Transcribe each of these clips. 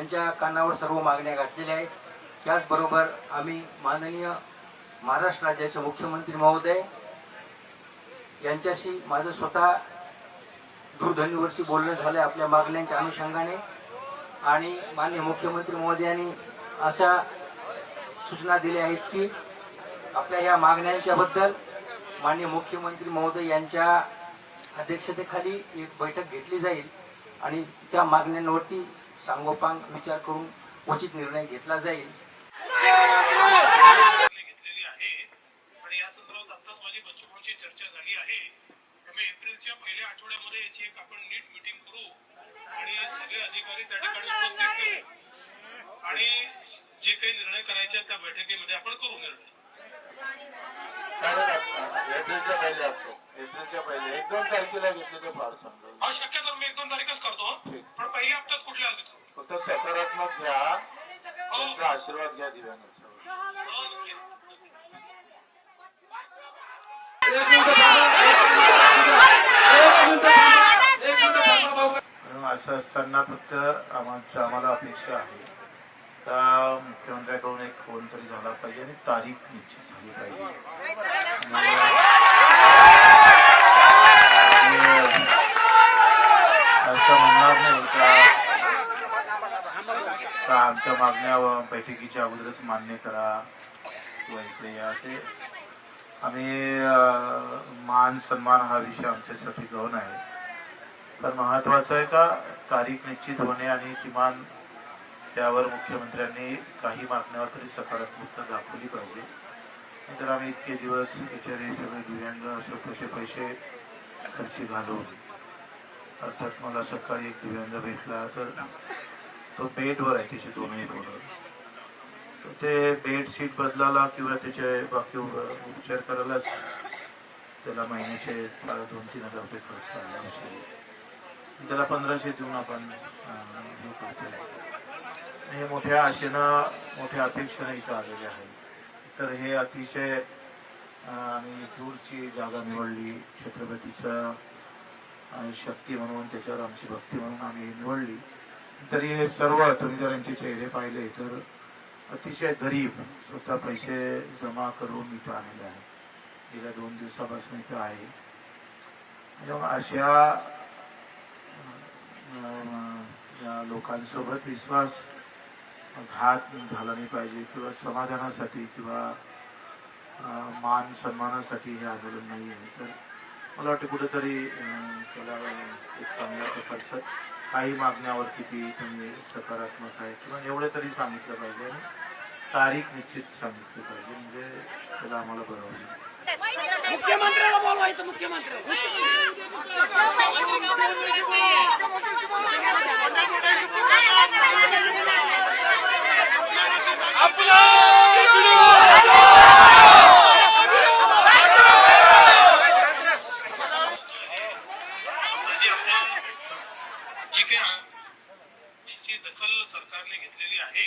त्यांच्या कानावर सर्व मागण्या घातलेल्या आहेत. त्याचबरोबर आम्ही माननीय महाराष्ट्र राज्याचे मुख्यमंत्री महोदय यांच्याशी माझं स्वतः दूरध्वनीवरती बोलणं झालं आपल्या मागण्यांच्या अनुषंगाने. आणि माननीय मुख्यमंत्री महोदयांनी अशा सूचना दिल्या आहेत की आपल्या या मागण्यांच्याबद्दल माननीय मुख्यमंत्री महोदय यांच्या अध्यक्षतेखाली एक बैठक घेतली जाईल आणि त्या मागण्यांवरती सांगोपांग विचार करून उचित निर्णय घेतला जाईल. घेतलेली आहे. आणि या संदर्भात आत्ताच माझी बच्चूभाऊची चर्चा झाली आहे. त्यामुळे एप्रिलच्या पहिल्या आठवड्यामध्ये याची एक आपण नीट मिटिंग करू आणि सगळे अधिकारी त्या ठिकाणी उपस्थित करू. आणि जे काही निर्णय करायचे आहेत त्या बैठकीमध्ये आपण करू निर्णय. एप्रिलच्या पहिले असतो एप्रिलच्या पहिले. एक दोन तारखेला घेतले तर फार समजेल हा शक्यतो मी एक दोन तारीखच करतो ठीक. पण पहिल्या हप्त्यात कुठल्या आले करू फक्त सकारात्मक घ्या. त्यांचा आशीर्वाद घ्या दिव्यांगाचा. असं असताना फक्त आमच्या आम्हाला अपेक्षा आहे. का मुख्यमंत्र्याकडून एक फोन तरी झाला पाहिजे आणि तारीख निश्चित झाली पाहिजे आणि असं म्हणणार नाही का का आमच्या मागण्या बैठकीच्या अगोदरच मान्य करा किंवा इकडे या. ते आम्ही मान सन्मान हा विषय आमच्यासाठी गौण आहे. तर महत्वाचं आहे का तारीख निश्चित होणे आणि किमान त्यावर मुख्यमंत्र्यांनी काही मागण्यावर तरी सकारात्मकता दाखवली पाहिजे. नाहीतर आम्ही इतके दिवस बिचारे सगळे दिव्यांग असे कसे पैसे खर्ची घालून अर्थात मला सकाळी एक दिव्यांग भेटला तर तो बेडवर आहे त्याची दोन्ही पोरं तर ते बेड सीट बदलायला किंवा त्याचे बाकी उपचार करायलाच त्याला महिन्याचे दोन तीन हजार रुपये खर्च आला त्याला पंधराशे देऊन आपण हे मोठ्या आशेनं मोठ्या अपेक्षेनं इथं आलेले आहे. तर हे अतिशय आणि आम्ही दूरची जागा निवडली छत्रपतीचा शक्ती म्हणून त्याच्यावर आमची भक्ती म्हणून आम्ही निवडली. तरी हे सर्व तुम्ही जर यांचे चेहरे पाहिले तर अतिशय गरीब स्वतः पैसे जमा करून इथं आलेले आहे गेल्या दोन दिवसापासून इथं आहे. म्हणजे आणि अशा या लोकांसोबत विश्वास घात झाला नाही पाहिजे किंवा समाधानासाठी किंवा मान सन्मानासाठी हे आंदोलन नाही आहे तर मला वाटतं कुठेतरी त्याला एक चांगल्या प्रकारचं काही मागण्यावर किती तुम्ही सकारात्मक आहे. किंवा एवढे तरी सांगितलं पाहिजे आणि तारीख निश्चित सांगितली पाहिजे. म्हणजे त्याला आम्हाला बरं होईल मुख्यमंत्र्याला बोलवायचं मुख्यमंत्री म्हणजे आपण जी काही आ- ची दखल सरकारने घेतलेली आहे.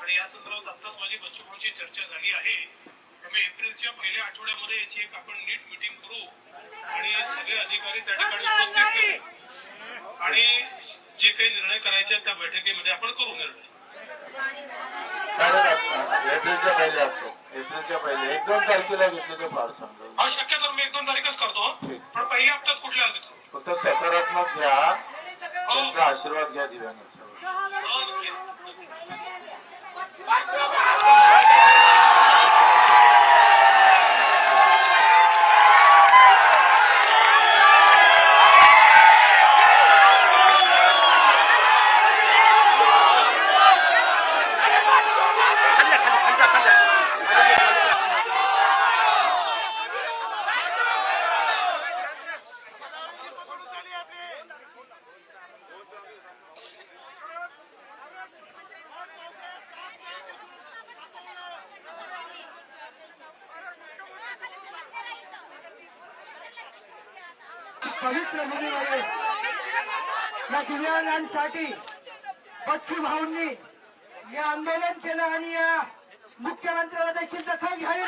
आणि या संदर्भात आत्ताच माझी बच्चूभाऊची चर्चा झाली आहे. त्यामुळे एप्रिलच्या पहिल्या आठवड्यामध्ये याची एक आपण नीट मिटिंग करू. आणि सगळे अधिकारी त्या ठिकाणी उपस्थित करू. आणि जे काही निर्णय करायचे आहेत त्या बैठकीमध्ये आपण करू निर्णय. एप्रिलच्या पहिले असतो एप्रिलच्या पहिले. एक दोन तारखेला घेतले तर फार समजेल हा शक्यतो मी एक दोन तारीखच करतो. पण पहिल्या हप्त्यात कुठल्या फक्त सकारात्मक घ्या. त्यांचा आशीर्वाद घ्या दिव्यांगाचा. पवित्र भूमीमध्ये या दिव्यांगांसाठी बच्चू भाऊंनी हे आंदोलन केलं आणि या मुख्यमंत्र्याला देखील दखल घ्यावी